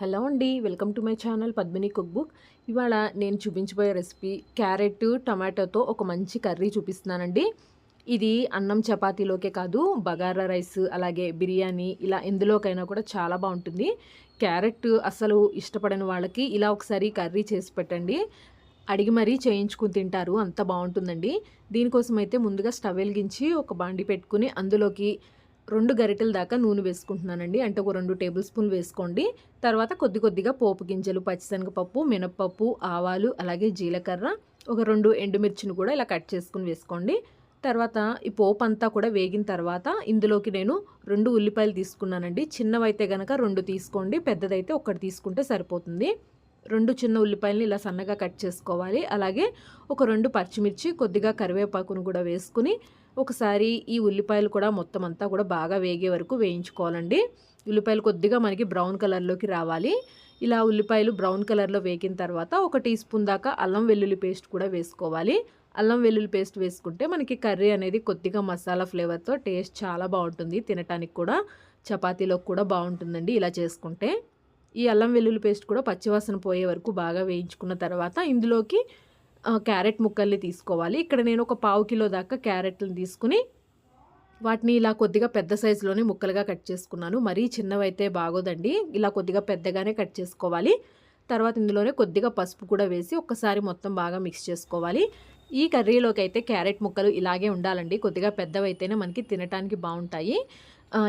Hello అండి welcome to my channel Padmini cook book ఇవాళ నేను చూపించబోయే రెసిపీ క్యారెట్ టమాటోతో ఒక మంచి కర్రీ చూపిస్తున్నానండి. ఇది అన్నం చపాతీలోకే కాదు బగారా రైస్ అలాగే బిర్యానీ ఇలా ఎందులోకైనా కూడా చాలా బాగుంటుంది. క్యారెట్ అసలు ఇష్టపడని వాళ్ళకి ఇలా ఒకసారి కర్రీ చేసి పెట్టండి. అడిగి మరీ చేయించుకుని తింటారు అంత బాగుంటుందండి. దీనికోసం అయితే ముందుగా స్టవ్ వెలిగించి ఒక బాండి పెట్టుకుని అందులోకి రెండు గరిటెల దాకా నూనె వేసుకుంటున్నానండి. అంటే ఒక రెండు టేబుల్ స్పూన్ వేసుకోండి. తర్వాత కొద్ది కొద్దిగా పోపు గింజలు పచ్చిశనగపప్పు మినప్పప్పు ఆవాలు అలాగే జీలకర్ర ఒక రెండు ఎండుమిర్చిని కూడా ఇలా కట్ చేసుకుని వేసుకోండి. తర్వాత ఈ పోపు అంతా కూడా వేగిన తర్వాత ఇందులోకి నేను రెండు ఉల్లిపాయలు తీసుకున్నానండి. చిన్నవైతే కనుక రెండు తీసుకోండి పెద్దదైతే ఒకటి తీసుకుంటే సరిపోతుంది. రెండు చిన్న ఉల్లిపాయలని ఇలా సన్నగా కట్ చేసుకోవాలి. అలాగే ఒక రెండు పచ్చిమిర్చి కొద్దిగా కరివేపాకును కూడా వేసుకుని ఒకసారి ఈ ఉల్లిపాయలు కూడా మొత్తం అంతా కూడా బాగా వేగే వరకు వేయించుకోవాలండి. ఉల్లిపాయలు కొద్దిగా మనకి బ్రౌన్ కలర్లోకి రావాలి. ఇలా ఉల్లిపాయలు బ్రౌన్ కలర్లో వేగిన తర్వాత ఒక టీ స్పూన్ దాకా అల్లం వెల్లుల్లి పేస్ట్ కూడా వేసుకోవాలి. అల్లం వెల్లుల్లి పేస్ట్ వేసుకుంటే మనకి కర్రీ అనేది కొద్దిగా మసాలా ఫ్లేవర్తో టేస్ట్ చాలా బాగుంటుంది తినటానికి కూడా. చపాతీలో కూడా బాగుంటుందండి ఇలా చేసుకుంటే. ఈ అల్లం వెల్లుల్లి పేస్ట్ కూడా పచ్చివాసన పోయే వరకు బాగా వేయించుకున్న తర్వాత ఇందులోకి క్యారెట్ ముక్కల్ని తీసుకోవాలి. ఇక్కడ నేను ఒక పావు కిలో దాకా క్యారెట్లను తీసుకుని వాటిని ఇలా కొద్దిగా పెద్ద సైజులోనే ముక్కలుగా కట్ చేసుకున్నాను. మరీ చిన్నవైతే బాగోదండి. ఇలా కొద్దిగా పెద్దగానే కట్ చేసుకోవాలి. తర్వాత ఇందులోనే కొద్దిగా పసుపు కూడా వేసి ఒక్కసారి మొత్తం బాగా మిక్స్ చేసుకోవాలి. ఈ కర్రీలోకి అయితే క్యారెట్ ముక్కలు ఇలాగే ఉండాలండి. కొద్దిగా పెద్దవైతేనే మనకి తినడానికి బాగుంటాయి.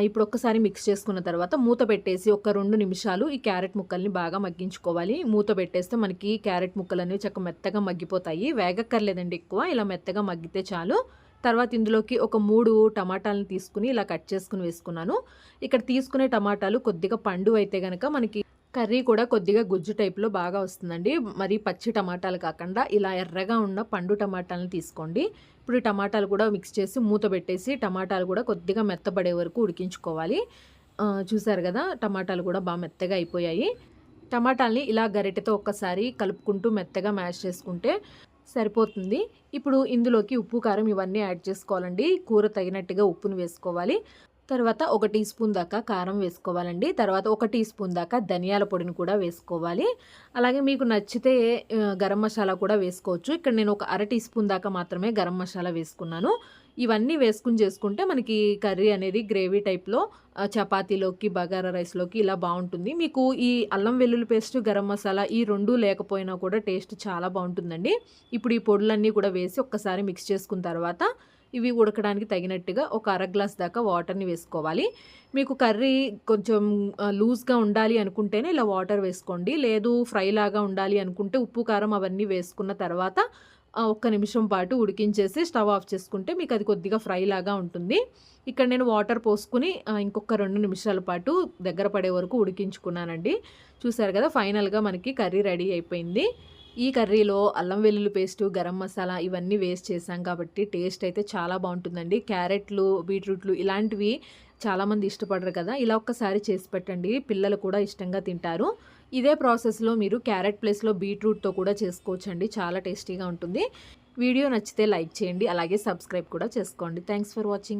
ఇప్పుడు ఒక్కసారి మిక్స్ చేసుకున్న తర్వాత మూత పెట్టేసి ఒక రెండు నిమిషాలు ఈ క్యారెట్ ముక్కల్ని బాగా మగ్గించుకోవాలి. మూత పెట్టేస్తే మనకి క్యారెట్ ముక్కలు అనేవి చక్క మెత్తగా మగ్గిపోతాయి. వేగక్కర్లేదండి ఎక్కువ ఇలా మెత్తగా మగ్గితే చాలు. తర్వాత ఇందులోకి ఒక మూడు టమాటాలను తీసుకుని ఇలా కట్ చేసుకుని వేసుకున్నాను. ఇక్కడ తీసుకునే టమాటాలు కొద్దిగా పండు అయితే కనుక మనకి కర్రీ కూడా కొద్దిగా గుజ్జు టైప్లో బాగా వస్తుందండి. మరి పచ్చి టమాటాలు కాకుండా ఇలా ఎర్రగా ఉన్న పండు టమాటాలను తీసుకోండి. ఇప్పుడు టమాటాలు కూడా మిక్స్ చేసి మూత పెట్టేసి టమాటాలు కూడా కొద్దిగా మెత్తబడే వరకు ఉడికించుకోవాలి. చూసారు కదా టమాటాలు కూడా బాగా మెత్తగా అయిపోయాయి. టమాటాలని ఇలా గరిటెతో ఒక్కసారి కలుపుకుంటూ మెత్తగా మ్యాష్ చేసుకుంటే సరిపోతుంది. ఇప్పుడు ఇందులోకి ఉప్పు కారం ఇవన్నీ యాడ్ చేసుకోవాలండి. కూర తగినట్టుగా ఉప్పును వేసుకోవాలి. తర్వాత ఒక టీ స్పూన్ దాకా కారం వేసుకోవాలండి. తర్వాత ఒక టీ స్పూన్ దాకా ధనియాల పొడిని కూడా వేసుకోవాలి. అలాగే మీకు నచ్చితే గరం మసాలా కూడా వేసుకోవచ్చు. ఇక్కడ నేను ఒక అర టీ స్పూన్ దాకా మాత్రమే గరం మసాలా వేసుకున్నాను. ఇవన్నీ వేసుకుని చేసుకుంటే మనకి కర్రీ అనేది గ్రేవీ టైప్లో చపాతీలోకి బగారా రైస్లోకి ఇలా బాగుంటుంది. మీకు ఈ అల్లం వెల్లుల్లి పేస్ట్ గరం మసాలా ఈ రెండు లేకపోయినా కూడా టేస్ట్ చాలా బాగుంటుందండి. ఇప్పుడు ఈ పొడులన్నీ కూడా వేసి ఒక్కసారి మిక్స్ చేసుకున్న తర్వాత ఇవి ఉడకడానికి తగినట్టుగా ఒక అర గ్లాస్ దాకా వాటర్ని వేసుకోవాలి. మీకు కర్రీ కొంచెం లూజ్గా ఉండాలి అనుకుంటేనే ఇలా వాటర్ వేసుకోండి. లేదు ఫ్రై లాగా ఉండాలి అనుకుంటే ఉప్పు కారం అవన్నీ వేసుకున్న తర్వాత ఒక్క నిమిషం పాటు ఉడికించేసి స్టవ్ ఆఫ్ చేసుకుంటే మీకు అది కొద్దిగా ఫ్రై లాగా ఉంటుంది. ఇక్కడ నేను వాటర్ పోసుకుని ఇంకొక రెండు నిమిషాల పాటు దగ్గర పడే వరకు ఉడికించుకున్నానండి. చూసారు కదా ఫైనల్గా మనకి కర్రీ రెడీ అయిపోయింది. ఈ కర్రీలో అల్లం వెల్లుల్లి పేస్టు గరం మసాలా ఇవన్నీ వేస్ట్ చేసాం కాబట్టి టేస్ట్ అయితే చాలా బాగుంటుందండి. క్యారెట్లు బీట్రూట్లు ఇలాంటివి చాలామంది ఇష్టపడరు కదా. ఇలా ఒక్కసారి చేసి పెట్టండి. పిల్లలు కూడా ఇష్టంగా తింటారు. ఇదే ప్రాసెస్లో మీరు క్యారెట్ ప్లేస్లో బీట్రూట్తో కూడా చేసుకోవచ్చండి. చాలా టేస్టీగా ఉంటుంది. వీడియో నచ్చితే లైక్ చేయండి. అలాగే సబ్స్క్రైబ్ కూడా చేసుకోండి. Thanks for watching.